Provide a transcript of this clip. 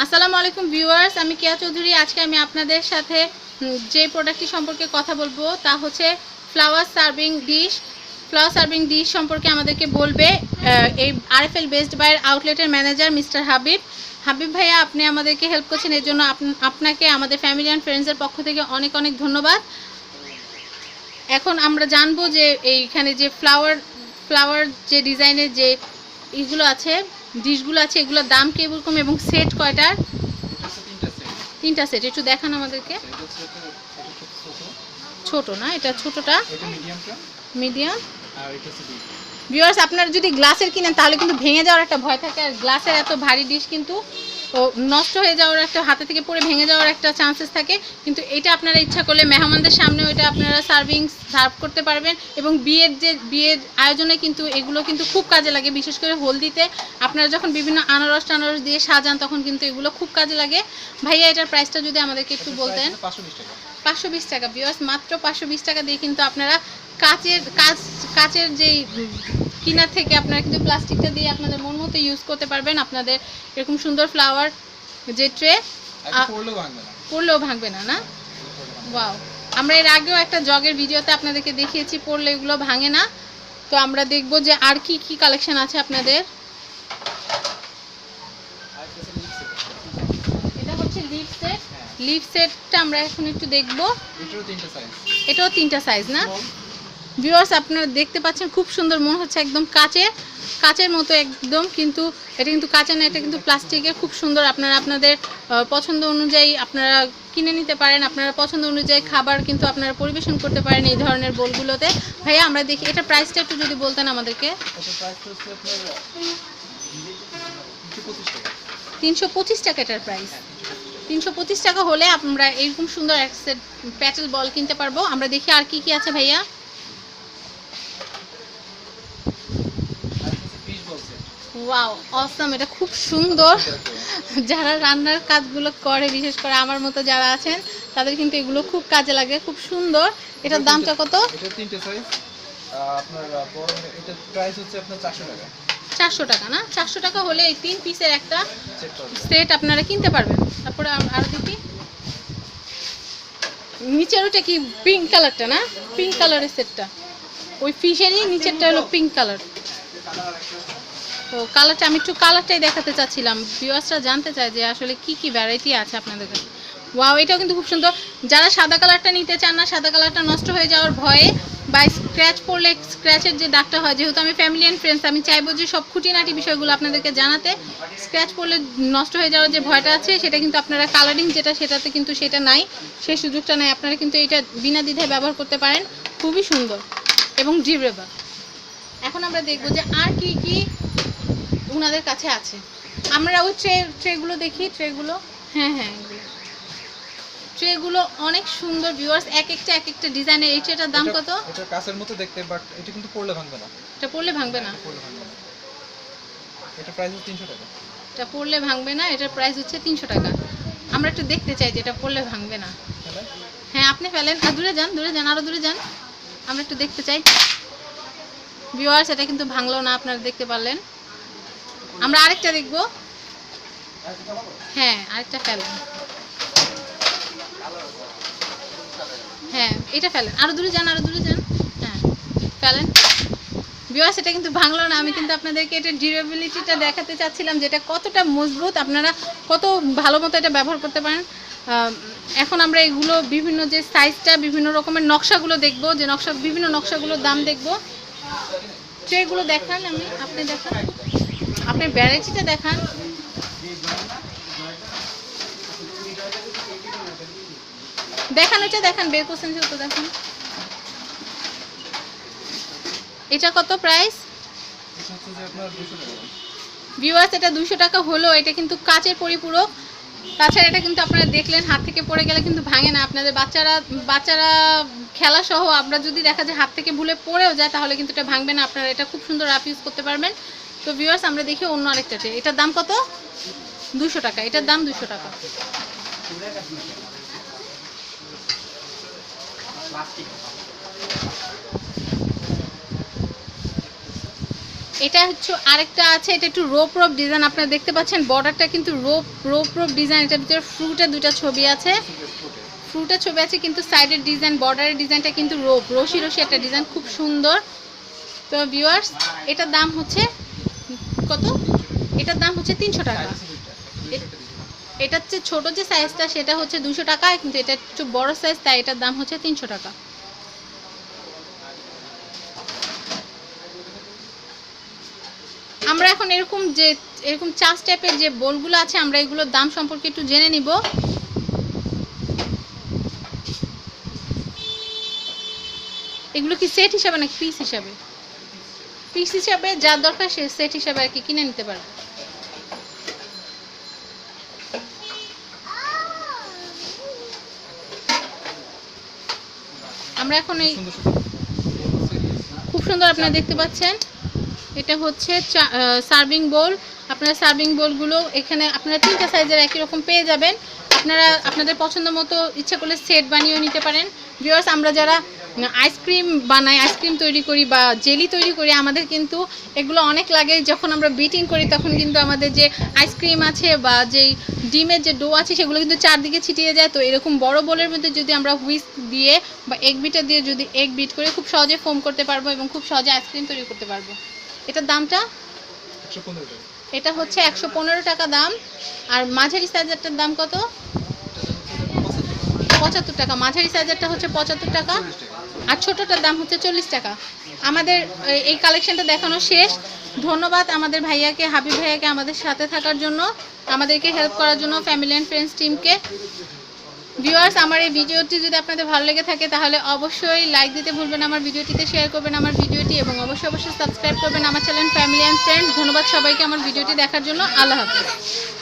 আসসালামু আলাইকুম ভিউয়ার্স, আমি কেয়া চৌধুরী। আজকে আমি আপনাদের সাথে যে প্রোডাক্টটি সম্পর্কে কথা বলব, তা হচ্ছে flower serving dish flower serving dish সম্পর্কে আমাদেরকে বলবে এই আরএফএল বেস্ট বাইয়ের আউটলেটের ম্যানেজার মিস্টার হাবিব। হাবিব ভাইয়া, আপনি আমাদেরকে হেল্প করছেন, এর জন্য আপ- আপনাকে আমাদের ফ্যামিলি অ্যান্ড ফ্রেন্ডসের পক্ষ থেকে অনেক অনেক ধন্যবাদ। এখন আমরা জানব যে এইখানে যে ফ্লাওয়ার ফ্লাওয়ার যে ডিজাইনের যে ইগুলো আছে ডিশগুলো আছে, এগুলোর দাম কীরকম এবং সেট কয়টার তিনটা সেট, একটু দেখান আমাদেরকে। ছোট না, এটা ছোটটা? মিডিয়াম। ভিউয়ার্স আপনারা যদি গ্লাসের কিনেন, তাহলে কিন্তু ভেঙে যাওয়ার একটা ভয় থাকে। আর গ্লাসের এত ভারী ডিশ কিন্তু নষ্ট হয়ে যাওয়ার একটা হাতে থেকে পড়ে ভেঙে যাওয়ার একটা চান্সেস থাকে। কিন্তু এটা আপনারা ইচ্ছা করলে মেহমানদের সামনেও এটা আপনারা সার্ভিং সার্ভ করতে পারবেন। এবং বিয়ের যে বিয়ের আয়োজনে কিন্তু এগুলো কিন্তু খুব কাজে লাগে। বিশেষ করে হলদিতে আপনারা যখন বিভিন্ন আনারস টানারস দিয়ে সাজান তখন কিন্তু এগুলো খুব কাজে লাগে। ভাইয়া এটার প্রাইসটা যদি আমাদেরকে একটু বলতেন। পাঁচশো বিশ টাকা। পাঁচশো বিশ টাকা বিয়ার্স মাত্র পাঁচশো বিশ টাকা দিয়ে কিন্তু আপনারা কাচের কাচ কাচের যেই কিনার থেকে আপনারা কিন্তু প্লাস্টিকটা দিয়ে আপনাদের মন মতো ইউজ করতে পারবেন। আপনাদের এরকম সুন্দর ফ্লাওয়ার যে ট্রে পড়লেও ভাঙবে না। না ওয়াও আমরা এর আগেও একটা জগের ভিডিওতে আপনাদেরকে দেখিয়েছি পড়লে এগুলো ভাঙে না। তো আমরা দেখব যে আর কি কি কালেকশন আছে আপনাদের। এটা হচ্ছে লিপ সেট লিপ সেটটা আমরা এখন একটু দেখব। এটাও তিনটা সাইজ না? ভিউয়ার্স আপনারা দেখতে পাচ্ছেন, খুব সুন্দর মনে হচ্ছে একদম কাচের কাচের মতো একদম, কিন্তু এটা কিন্তু কাঁচের না, এটা কিন্তু প্লাস্টিকের। খুব সুন্দর আপনারা আপনাদের পছন্দ অনুযায়ী আপনারা কিনে নিতে পারেন, আপনারা পছন্দ অনুযায়ী খাবার কিন্তু আপনারা পরিবেশন করতে পারেন এই ধরনের বোলগুলোতে। ভাইয়া, আমরা দেখি, এটা প্রাইসটা একটু যদি বলতেন আমাদেরকে। তিনশো পঁচিশ টাকা এটার প্রাইস তিনশো পঁচিশ টাকা তিনশো পঁচিশ টাকা হলে আমরা এরকম সুন্দর এক সেট প্যাটেল বল কিনতে পারব। আমরা দেখি আর কি কি আছে ভাইয়া। ওয়াও অসম এটা খুব সুন্দর। যারা রান্নার কাজগুলো করে বিশেষ করে আমার মতো যারা আছেন তাদের কিন্তু এগুলো খুব কাজে লাগে খুব সুন্দর। এটার দামটা কত? এটার তিনটে সাইজ আপনার বড় এটার প্রাইস হচ্ছে আপনার চারশো টাকা। চারশো টাকা না? চারশো টাকা হলে এই তিন পিসের একটা সেট আপনারা কিনতে পারবেন। তারপরে আর- আরও দেখি। নিচের ওটা কি পিঙ্ক কালারটা না? পিঙ্ক কালারের সেটটা ওই ফিশেরই নিচেরটা হলো পিঙ্ক কালার তো কালারটা, আমি একটু কালারটাই দেখাতে চাচ্ছিলাম। ভিউয়ার্সরা জানতে চায় যে আসলে কি কি ভ্যারাইটি আছে আপনাদের। কাছে ওয়াও এটাও কিন্তু খুব সুন্দর। যারা সাদা কালারটা নিতে চান না, সাদা কালারটা নষ্ট হয়ে যাওয়ার ভয়ে বা স্ক্র্যাচ পড়লে স্ক্র্যাচের যে দাগটা হয়, যেহেতু আমি ফ্যামিলি অ্যান্ড ফ্রেন্ডস আমি চাইব যে সব খুঁটিনাটি বিষয়গুলো আপনাদেরকে জানাতে স্ক্র্যাচ পড়লে নষ্ট হয়ে যাওয়ার যে ভয়টা আছে, সেটা কিন্তু আপনারা কালারিং যেটা, সেটাতে কিন্তু সেটা নাই সেই সুযোগটা নাই। আপনারা কিন্তু এটা বিনা দ্বিধায় ব্যবহার করতে পারেন। খুবই সুন্দর এবং ডিউরেবল এখন আমরা দেখব যে আর কি কি ওনাদের কাছে আছে। আমরা ওই ট্রে ট্রেগুলো দেখি ট্রেগুলো। হ্যাঁ হ্যাঁ এগুলো। ট্রেগুলো অনেক সুন্দর ভিউয়ার্স এক একটা এক একটা ডিজাইনের এই ট্রেটার দাম কত? এটা কাঁচের মতো দেখতে বাট এটা কিন্তু পড়লে ভাঙবে না। এটা পড়লে ভাঙবে না? এটা প্রাইস হচ্ছে তিনশো টাকা। এটা পড়লে ভাঙবে না এটার প্রাইস হচ্ছে তিনশো টাকা। আমরা একটু দেখতে চাই যে এটা পড়লে ভাঙবে না। হ্যাঁ আপনি ফেলেন। আর দূরে যান দূরে যান আরও দূরে যান। আমরা একটু দেখতে চাই। ভিউয়ার্স এটা কিন্তু ভাঙলো না আপনারা দেখতে পারলেন। আমরা আরেকটা দেখব। হ্যাঁ আরেকটা ফেলেন হ্যাঁ এটা ফেলেন আরও দূরে যান আরও দূরে যান। হ্যাঁ ফেলেন। ভিউয়ার্স এটা কিন্তু ভাঙলো না। আমি কিন্তু আপনাদেরকে এটা ডিউরেবিলিটিটা দেখাতে চাচ্ছিলাম যেটা কতটা মজবুত। আপনারা কত ভালো মতো এটা ব্যবহার করতে পারেন। এখন আমরা এগুলো বিভিন্ন যে সাইজটা বিভিন্ন রকমের নকশাগুলো দেখব, যে নকশা, বিভিন্ন নকশাগুলোর দাম দেখব। ট্রেগুলো দেখান আমি, আপনি দেখান। আপনি ভ্যারাইটিটা দেখান। দেখান, ওইটা দেখান, বের করছেন যেহেতু দেখান। এটা কত প্রাইস যে ভিউয়ার্স এটা দুশো টাকা হলো, এটা কিন্তু কাচের পরিপূরক। তাছাড়া এটা কিন্তু আপনারা দেখলেন, হাত থেকে পড়ে গেলে কিন্তু ভাঙে না। আপনাদের বাচ্চারা বাচ্চারা খেলা সহ আমরা যদি দেখা যায় হাত থেকে ভুলে পড়েও যায়, তাহলে কিন্তু এটা ভাঙবে না। আপনারা এটা খুব সুন্দর রাফ ইউজ করতে পারবেন। তো ভিউয়ার্স আমরা দেখি অন্য আরেকটা ট্রে এটার দাম কত? দুশো টাকা। এটার দাম দুশো টাকা। এটা হচ্ছে আরেকটা আছে, এটা একটু রোপ রোপ ডিজাইন আপনারা দেখতে পাচ্ছেন বর্ডারটা কিন্তু রোপ রোপ রোপ ডিজাইন এটার ভিতরে ফ্রুটের দুটো ছবি আছে। ফ্রুটের ছবি আছে কিন্তু সাইডের ডিজাইন বর্ডারের ডিজাইনটা কিন্তু রোপ রশি রশি একটা ডিজাইন খুব সুন্দর। তো ভিউয়ার্স এটার দাম হচ্ছে এটার দাম হচ্ছে তিনশো টাকা। এটা হচ্ছে ছোট যে সাইজটা সেটা হচ্ছে দুশো টাকা, কিন্তু এটা একটু বড় সাইজ তাই এটার দাম হচ্ছে তিনশো টাকা। আমরা এখন এরকম যে, এরকম চাষ টাইপের যে বোলগুলো আছে, আমরা এগুলোর দাম সম্পর্কে একটু জেনে নিব। এগুলো কি সেট হিসাবে নাকি পিস হিসাবে? পিস হিসাবে যা দরকার সে সেট হিসাবে আর কি কিনে নিতে পারবে। আমরা এখন এই খুব সুন্দর আপনারা দেখতে পাচ্ছেন। এটা হচ্ছে সার্ভিং বোল। আপনার সার্ভিং বোলগুলো এখানে আপনারা তিনটা সাইজের একই রকম পেয়ে যাবেন। আপনারা আপনাদের পছন্দ মতো ইচ্ছা করলে সেট বানিয়েও নিতে পারেন। ভিউয়ার্স আমরা যারা আইসক্রিম বানাই আইসক্রিম তৈরি করি বা জেলি তৈরি করি আমাদের কিন্তু এগুলো অনেক লাগে। যখন আমরা বিটিং করি তখন কিন্তু আমাদের যে আইসক্রিম আছে বা যেই ডিমের যে ডো আছে সেগুলো কিন্তু চারদিকে ছিটিয়ে যায়। তো এরকম বড় বোলের মধ্যে যদি আমরা হুইস্ক দিয়ে বা এগ বিটার দিয়ে যদি এগ বিট করে খুব সহজে ফোম করতে পারব এবং খুব সহজে আইসক্রিম তৈরি করতে পারব। এটার দামটা? এটা হচ্ছে একশো পনেরো টাকা দাম। আর মাঝারি সাইজেরটার দাম কত? পঁচাত্তর টাকা। মাঝারি সাইজেরটা হচ্ছে পঁচাত্তর টাকা। আর ছোটোটার দাম হচ্ছে চল্লিশ টাকা। আমাদের এই- কালেকশনটা দেখানো শেষ। ধন্যবাদ আমাদের ভাইয়াকে, হাবিব ভাইয়াকে আমাদের সাথে থাকার জন্য, আমাদেরকে হেল্প করার জন্য ফ্যামিলি অ্যান্ড ফ্রেন্ডস টিমকে ভিউয়ার্স আমার এই ভিডিওটি যদি আপনাদের ভালো লেগে থাকে, তাহলে অবশ্যই লাইক দিতে ভুলবেন আমার ভিডিওটিতে শেয়ার করবেন আমার ভিডিওটি, এবং অবশ্যই অবশ্যই সাবস্ক্রাইব করবেন আমার চ্যানেল ফ্যামিলি অ্যান্ড ফ্রেন্ডস ধন্যবাদ সবাইকে আমার ভিডিওটি দেখার জন্য। আল্লাহ হাফিজ।